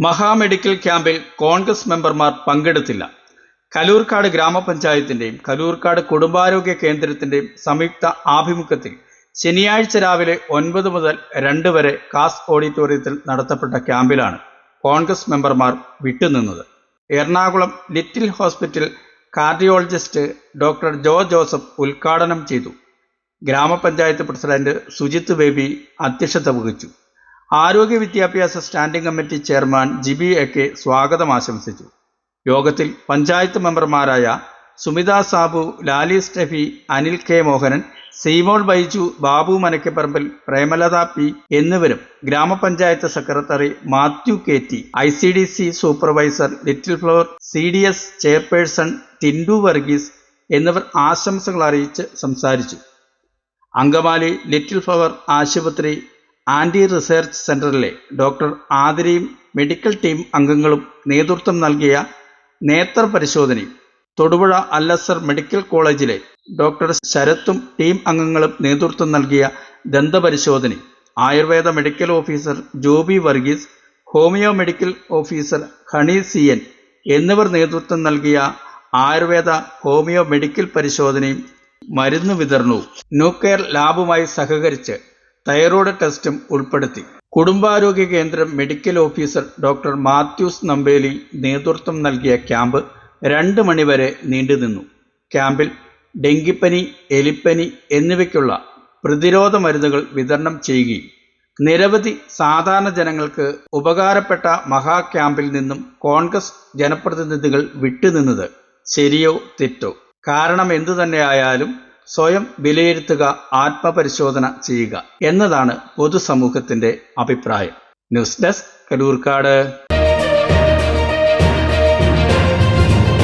മഹാമെഡിക്കൽ ക്യാമ്പിൽ കോൺഗ്രസ് മെമ്പർമാർ പങ്കെടുത്തില്ല. കലൂർക്കാട് ഗ്രാമപഞ്ചായത്തിന്റെയും കലൂർക്കാട് കുടുംബാരോഗ്യ കേന്ദ്രത്തിന്റെയും സംയുക്ത ആഭിമുഖ്യത്തിൽ ശനിയാഴ്ച രാവിലെ ഒൻപത് മുതൽ രണ്ട് വരെ കാസ് ഓഡിറ്റോറിയത്തിൽ നടത്തപ്പെട്ട ക്യാമ്പിലാണ് കോൺഗ്രസ് മെമ്പർമാർ വിട്ടുനിന്നത്. Ernakulam little hospital cardiologist doctor Jo Joseph ഉദ്ഘാടനം ചെയ്തു. ഗ്രാമപഞ്ചായത്ത് പ്രസിഡന്റ് സുജിത്ത് ബേബി അധ്യക്ഷത വഹിച്ചു. ആരോഗ്യ വിദ്യാഭ്യാസ standing committee chairman Jibi A K സ്വാഗതം ആശംസിച്ചു. യോഗത്തിൽ പഞ്ചായത്ത് മെമ്പർമാരായ Sumitha Sabu Lali Steffi Anil K Mohanan Seemol Baiju Babu Manakkaparambil Premalatha P എന്നിവരും ഗ്രാമപഞ്ചായത്ത് secretary Mathew K T I C D C supervisor Little Flower C D S chairperson Tindu Varghese എന്നിവർ ആശംസകൾ അറിയിച്ച് സംസാരിച്ചു. അങ്കമാലി ലിറ്റിൽ ഫ്ലവർ ആശുപത്രി ആന്റി റിസർച്ച് സെന്ററിലെ ഡോക്ടർ ആതിരയും മെഡിക്കൽ ടീം അംഗങ്ങളും നേതൃത്വം നൽകിയ നേത്ര പരിശോധനയും തൊടുപുഴ അല്ലസർ മെഡിക്കൽ കോളേജിലെ ഡോക്ടർ ശരത്തും ടീം അംഗങ്ങളും നേതൃത്വം നൽകിയ ദന്തപരിശോധനയും Ayurveda medical officer Joby Varghese homeo medical officer Honey C N എന്നിവർ നേതൃത്വം നൽകിയ ആയുർവേദ ഹോമിയോ മെഡിക്കൽ പരിശോധനയും മരുന്ന് വിതരണവും. ന്യൂക്കെയർ ലാബുമായി സഹകരിച്ച് തൈറോയ്ഡ് ടെസ്റ്റും ഉൾപ്പെടുത്തി. കുടുംബാരോഗ്യ കേന്ദ്രം medical officer doctor Mathews Nambeli നേതൃത്വം നൽകിയ ക്യാമ്പ് രണ്ട് മണിവരെ നീണ്ടുനിന്നു ക്യാമ്പിൽ ഡെങ്കിപ്പനി എലിപ്പനി എന്നിവയ്ക്കുള്ള പ്രതിരോധ മരുന്നുകൾ വിതരണം ചെയ്യുകയും നിരവധി സാധാരണ ജനങ്ങൾക്ക് ഉപകാരപ്പെട്ട മഹാ ക്യാമ്പിൽ നിന്നും കോൺഗ്രസ് ജനപ്രതിനിധികൾ വിട്ടുനിന്നത് ശരിയോ തെറ്റോ? കാരണം എന്തു തന്നെയായാലും സ്വയം വിലയിരുത്തുക ആത്മപരിശോധന ചെയ്യുക എന്നതാണ് പൊതുസമൂഹത്തിന്റെ അഭിപ്രായം. News desk Kaloorkad